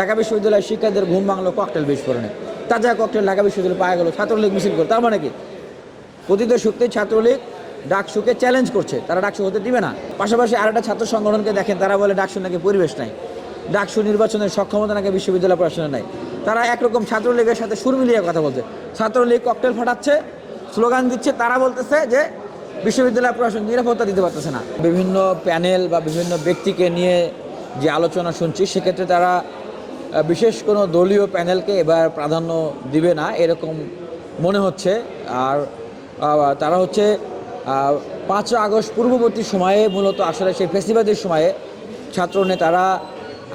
ঢাকা বিশ্ববিদ্যালয়ের শিক্ষার্থীদের ঘুম ভাঙলো ককটেল বিস্ফোরণে। তাজা ককটেল ঢাকা বিশ্ববিদ্যালয়ে পাওয়া গেল। ছাত্রলীগ মিছিল করে। তার মানে কি? প্রতিত শক্তি ছাত্রলীগ ডাকসুকে চ্যালেঞ্জ করছে। তারা ডাকসু হতে দিবে না। পাশাপাশি আর একটা ছাত্র সংগঠনকে দেখেন, তারা বলে ডাকসু নাকি পরিবেশ নাই। ডাকসু নির্বাচনের সক্ষমতা নাকি বিশ্ববিদ্যালয় প্রশাসনের নাই। তারা একরকম ছাত্রলীগের সাথে সুর মিলিয়ে কথা বলছে। ছাত্রলীগ ককটেল ফাটাচ্ছে, স্লোগান দিচ্ছে, তারা বলতেছে যে বিশ্ববিদ্যালয় প্রশাসন নিরাপত্তা দিতে পারতেছে না। বিভিন্ন প্যানেল বা বিভিন্ন ব্যক্তিকে নিয়ে যে আলোচনা শুনছি, সেক্ষেত্রে তারা বিশেষ কোনো দলীয় প্যানেলকে এবার প্রাধান্য দিবে না, এরকম মনে হচ্ছে। আর তারা হচ্ছে পাঁচ আগস্ট পূর্ববর্তী সময়ে মূলত আসলে সেই ফেস্টিভ্যালের সময়ে ছাত্র নেতারা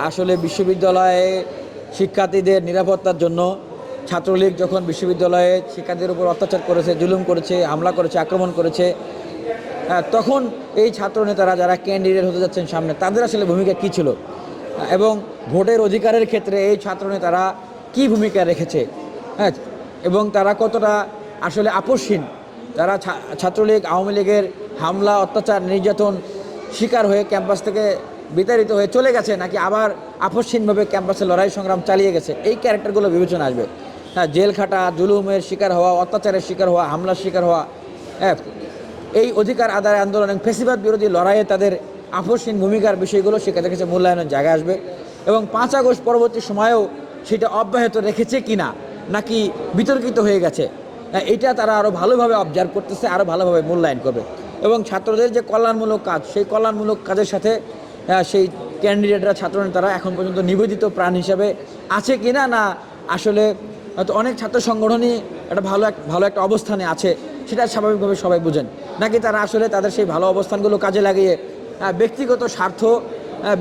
আসলে বিশ্ববিদ্যালয়ে শিক্ষার্থীদের নিরাপত্তার জন্য, ছাত্রলীগ যখন বিশ্ববিদ্যালয়ে শিক্ষার্থীদের উপর অত্যাচার করেছে, জুলুম করেছে, হামলা করেছে, আক্রমণ করেছে তখন এই ছাত্র নেতারা যারা ক্যান্ডিডেট হতে যাচ্ছেন সামনে, তাদের আসলে ভূমিকা কী ছিল? এবং ভোটের অধিকারের ক্ষেত্রে এই ছাত্র নেতারা কী ভূমিকা রেখেছে? হ্যাঁ এবং তারা কতটা আসলে আপোষহীন? তারা ছাত্রলীগ, আওয়ামী লীগের হামলা, অত্যাচার, নির্যাতন শিকার হয়ে ক্যাম্পাস থেকে বিতাড়িত হয়ে চলে গেছে নাকি আবার আপোষহীনভাবে ক্যাম্পাসে লড়াই সংগ্রাম চালিয়ে গেছে? এই ক্যারেক্টারগুলো বিবেচনা আসবে। হ্যাঁ জেল খাটা, জুলুমের শিকার হওয়া, অত্যাচারের শিকার হওয়া, হামলার শিকার হওয়া হ্যাঁ এই অধিকার আদায় আন্দোলন ফেসিবাদ বিরোধী লড়াইয়ে তাদের আপোষহীন ভূমিকার বিষয়গুলো সেখানে কাছে মূল্যায়নের জায়গা আসবে। এবং পাঁচ আগস্ট পরবর্তী সময়েও সেটা অব্যাহত রেখেছে কি না নাকি বিতর্কিত হয়ে গেছে এটা তারা আরও ভালোভাবে অবজার্ভ করতেছে আরও ভালোভাবে মূল্যায়ন করবে। এবং ছাত্রদের যে কল্যাণমূলক কাজ, সেই কল্যাণমূলক কাজের সাথে সেই ক্যান্ডিডেটরা ছাত্রনেতারা এখন পর্যন্ত নিবেদিত প্রাণ হিসাবে আছে কি না না আসলে হয়তো অনেক ছাত্র সংগঠনই একটা ভালো এক, ভালো একটা অবস্থানে আছে, সেটা স্বাভাবিকভাবে সবাই বুঝেন। নাকি তারা আসলে তাদের সেই ভালো অবস্থানগুলো কাজে লাগিয়ে ব্যক্তিগত স্বার্থ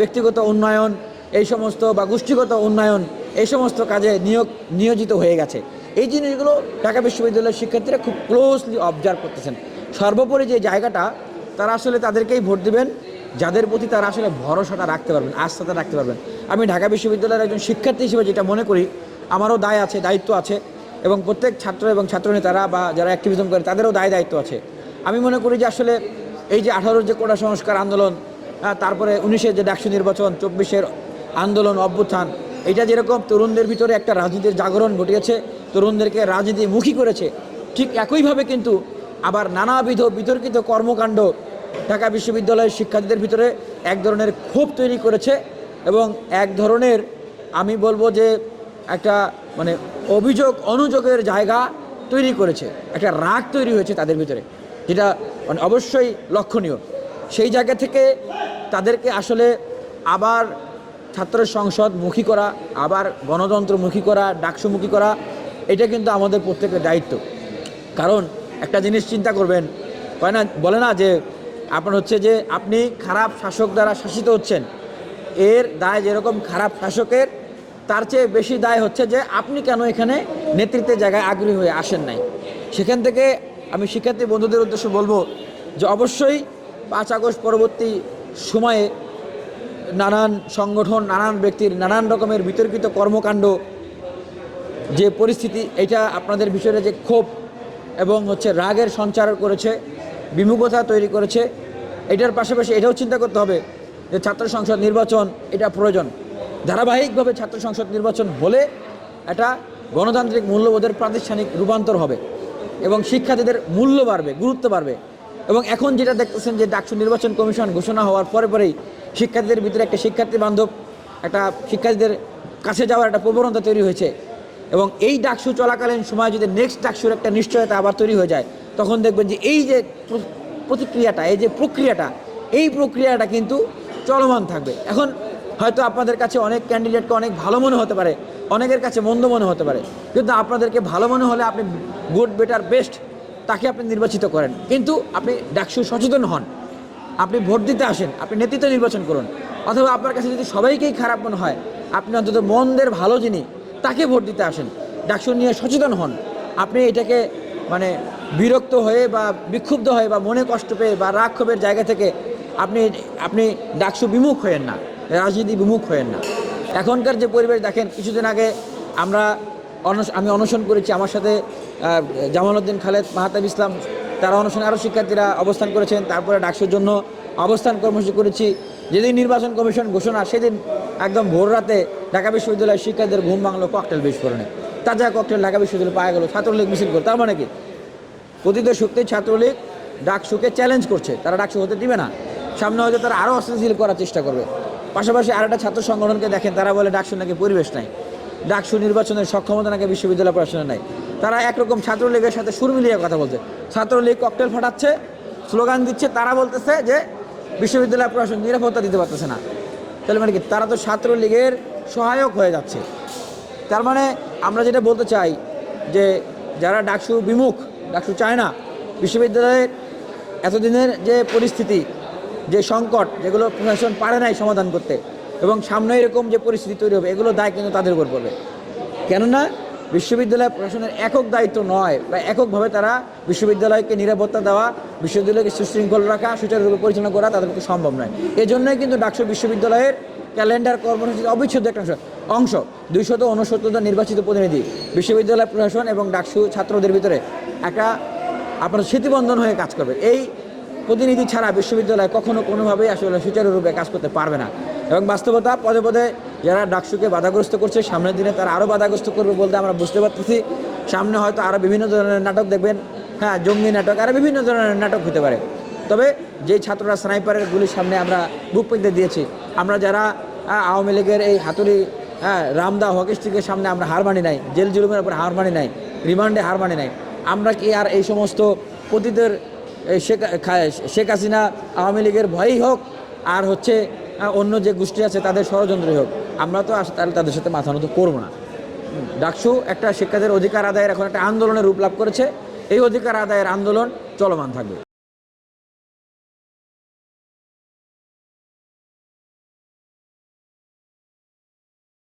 ব্যক্তিগত উন্নয়ন, এই সমস্ত বা গোষ্ঠীগত উন্নয়ন, এই সমস্ত কাজে নিয়োগ, নিয়োজিত হয়ে গেছে। এই জিনিসগুলো ঢাকা বিশ্ববিদ্যালয়ের শিক্ষার্থীরা খুব ক্লোজলি অবজার্ভ করতেছেন। সর্বোপরি যে জায়গাটা, তারা আসলে তাদেরকেই ভোট দেবেন। যাদের প্রতি তারা আসলে ভরসাটা রাখতে পারবেন, আস্থাটা রাখতে পারবেন। আমি ঢাকা বিশ্ববিদ্যালয়ের একজন শিক্ষার্থী হিসেবে যেটা মনে করি, আমারও দায় আছে, দায়িত্ব আছে এবং প্রত্যেক ছাত্র এবং ছাত্রনেতারা বা যারা অ্যাক্টিভিজম করে, তাদেরও দায় দায়িত্ব আছে। আমি মনে করি যে আসলে এই যে আঠারোর যে কোটা সংস্কার আন্দোলন তারপরে উনিশের যে ডাকসু নির্বাচন, চব্বিশের আন্দোলন, অভ্যুত্থান এটা যেরকম তরুণদের ভিতরে একটা রাজনীতির জাগরণ ঘটিয়েছে, তরুণদেরকে রাজনীতিমুখী করেছে, ঠিক একইভাবে কিন্তু আবার নানাবিধ বিতর্কিত কর্মকাণ্ড ঢাকা বিশ্ববিদ্যালয়ের শিক্ষার্থীদের ভিতরে এক ধরনের ক্ষোভ তৈরি করেছে এবং এক ধরনের, আমি বলব যে একটা মানে অভিযোগ অনুযোগের জায়গা তৈরি করেছে, একটা রাগ তৈরি হয়েছে তাদের ভিতরে। যেটা মানে অবশ্যই লক্ষণীয়। সেই জায়গা থেকে তাদেরকে আসলে আবার ছাত্র সংসদ মুখী করা, আবার গণতন্ত্রমুখী করা ডাকসুমুখী করা, এটা কিন্তু আমাদের প্রত্যেকের দায়িত্ব। কারণ একটা জিনিস চিন্তা করবেন, হয় না? বলে না যে আপনার হচ্ছে যে আপনি খারাপ শাসক দ্বারা শাসিত হচ্ছেন। এর দায় যেরকম খারাপ শাসকের, তার চেয়ে বেশি দায় হচ্ছে যে আপনি কেন এখানে নেতৃত্বের জায়গায় আগ্রহী হয়ে আসেন নাই? সেখান থেকে আমি শিক্ষার্থী বন্ধুদের উদ্দেশ্যে বলব যে অবশ্যই পাঁচ আগস্ট পরবর্তী সময়ে নানান সংগঠন, নানান ব্যক্তির নানান রকমের বিতর্কিত কর্মকাণ্ড, যে পরিস্থিতি, এটা আপনাদের বিষয়ে যে ক্ষোভ এবং হচ্ছে রাগের সঞ্চার করেছে, বিমুখতা তৈরি করেছে, এটার পাশাপাশি এটাও চিন্তা করতে হবে যে ছাত্র সংসদ নির্বাচন এটা প্রয়োজন। ধারাবাহিকভাবে ছাত্র সংসদ নির্বাচন হলে এটা গণতান্ত্রিক মূল্যবোধের প্রাতিষ্ঠানিক রূপান্তর হবে। এবং শিক্ষার্থীদের মূল্য বাড়বে, গুরুত্ব বাড়বে। এবং এখন যেটা দেখতেছেন যে ডাকসু নির্বাচন কমিশন ঘোষণা হওয়ার পরে পরেই শিক্ষার্থীদের ভিতরে একটা শিক্ষার্থী বান্ধব, একটা শিক্ষার্থীদের কাছে যাওয়ার একটা প্রবণতা তৈরি হয়েছে। এবং এই ডাকসু চলাকালীন সময় যদি নেক্সট ডাকসুর একটা নিশ্চয়তা আবার তৈরি হয়ে যায়, তখন দেখবেন যে এই যে প্রতিক্রিয়াটা, এই যে প্রক্রিয়াটা, এই প্রক্রিয়াটা কিন্তু চলমান থাকবে। এখন হয়তো আপনাদের কাছে অনেক ক্যান্ডিডেটকে অনেক ভালো মনে হতে পারে অনেকের কাছে মন্দ মনে হতে পারে। কিন্তু আপনাদেরকে ভালো মনে হলে আপনি গুড বেটার বেস্ট তাকে আপনি নির্বাচিত করেন। কিন্তু আপনি ডাকসু সচেতন হন। আপনি ভোট দিতে আসেন, আপনি নেতৃত্ব নির্বাচন করুন। অথবা আপনার কাছে যদি সবাইকেই খারাপ মনে হয়, আপনি অন্তত মন্দের ভালো যিনি, তাকে ভোট দিতে আসেন। ডাকসু নিয়ে সচেতন হন। আপনি এটাকে মানে বিরক্ত হয়ে বা বিক্ষুব্ধ হয়ে বা মনে কষ্ট পেয়ে বা রাগ ক্ষোভের জায়গা থেকে আপনি আপনি ডাকসু বিমুখ হয়েন না। রাজনীতি বিমুখ হয়েন না। এখনকার যে পরিবেশ, দেখেন, কিছুদিন আগে আমরা আমি অনশন করেছি, আমার সাথে জামালউদ্দিন খালেদ, মাহাতাব ইসলাম, তারা অনশনে আরও শিক্ষার্থীরা অবস্থান করেছেন, তারপরে ডাকসের জন্য অবস্থান কর্মসূচি করেছি। যেদিন নির্বাচন কমিশন ঘোষণা, সেদিন একদম ভোর রাতে ঢাকা বিশ্ববিদ্যালয়ের শিক্ষার্থীদের ঘুম ভাঙলো ককটেল বিস্ফোরণে। তাজা ককটেল ঢাকা বিশ্ববিদ্যালয়ে পাওয়া গেল, ছাত্রলীগ মিছিল করল তার মানে কি? প্রতিটা শক্তি ছাত্রলীগ ডাকসুকে চ্যালেঞ্জ করছে। তারা ডাকসু হতে দিবে না। সামনে হয়তো তারা আরও অস্থিতিশীল করার চেষ্টা করবে। পাশাপাশি আরেকটা ছাত্র সংগঠনকে দেখেন, তারা বলে ডাকসু নাকি পরিবেশ নাই। ডাকসু নির্বাচনের সক্ষমতা নাকি বিশ্ববিদ্যালয় প্রশাসনের নাই। তারা একরকম ছাত্রলীগের সাথে সুর মিলিয়ে কথা বলছে। ছাত্রলীগ ককটেল ফাটাচ্ছে, স্লোগান দিচ্ছে, তারা বলতেছে যে বিশ্ববিদ্যালয় প্রশাসন নিরাপত্তা দিতে পারতেছে না। তাহলে মানে কি? তারা তো ছাত্রলীগের সহায়ক হয়ে যাচ্ছে। তার মানে আমরা যেটা বলতে চাই যে যারা ডাকসু বিমুখ, ডাকসু চায় না, বিশ্ববিদ্যালয়ের এতদিনের যে পরিস্থিতি যে সংকট যেগুলো প্রশাসন পারে নাই সমাধান করতে এবং সামনে এরকম যে পরিস্থিতি তৈরি হবে, এগুলো দায় কিন্তু তাদের উপর পড়বে। কেননা বিশ্ববিদ্যালয় প্রশাসনের একক দায়িত্ব নয় বা এককভাবে তারা বিশ্ববিদ্যালয়কে নিরাপত্তা দেওয়া, বিশ্ববিদ্যালয়কে সুশৃঙ্খল রাখা সুচারুরূপে পরিচালনা করা তাদের পক্ষে সম্ভব নয়। এজন্যই কিন্তু ডাকসু বিশ্ববিদ্যালয়ের ক্যালেন্ডার কর্মসূচির অবিচ্ছেদ্য একটা অংশ অংশ, দুইশত উনসত্তরটা নির্বাচিত প্রতিনিধি, বিশ্ববিদ্যালয় প্রশাসন এবং ডাকসু ছাত্রদের ভিতরে একটা আপনার স্মৃতিবন্ধন হয়ে কাজ করবে। এই প্রতিনিধি ছাড়া বিশ্ববিদ্যালয় কখনো কোনোভাবেই আসলে সুচারুরূপে কাজ করতে পারবে না। এবং বাস্তবতা, পদে পদে যারা ডাকসুকে বাধাগ্রস্ত করছে, সামনের দিনে তারা আরও বাধাগ্রস্ত করবে বলতে আমরা বুঝতে পারতেছি। সামনে হয়তো আরও বিভিন্ন ধরনের নাটক দেখবেন। হ্যাঁ জঙ্গি নাটক আরও বিভিন্ন ধরনের নাটক হতে পারে। তবে যেই ছাত্ররা স্নাইপারের গুলির সামনে আমরা বুক পেতে দিয়েছি, আমরা যারা আওয়ামী লীগের এই হাতুড়ি হ্যাঁ রামদা হকি স্টিকের সামনে আমরা হার মানি নাই, জেল জুলুমের উপর হার মানি নাই, রিমান্ডে হার মানি নাই, আমরা কি আর এই সমস্ত পতিদের শেখ শেখ হাসিনা আওয়ামী লীগের ভয়ই হোক, আর হচ্ছে অন্য যে গোষ্ঠী আছে তাদের ষড়যন্ত্রই হোক, আমরা তো তাহলে তাদের সাথে মাথা নত করব না। ডাকসু একটা শিক্ষাদের অধিকার আদায়ের এখন একটা আন্দোলনের রূপ লাভ করেছে, এই অধিকার আদায়ের আন্দোলন চলমান থাকবে।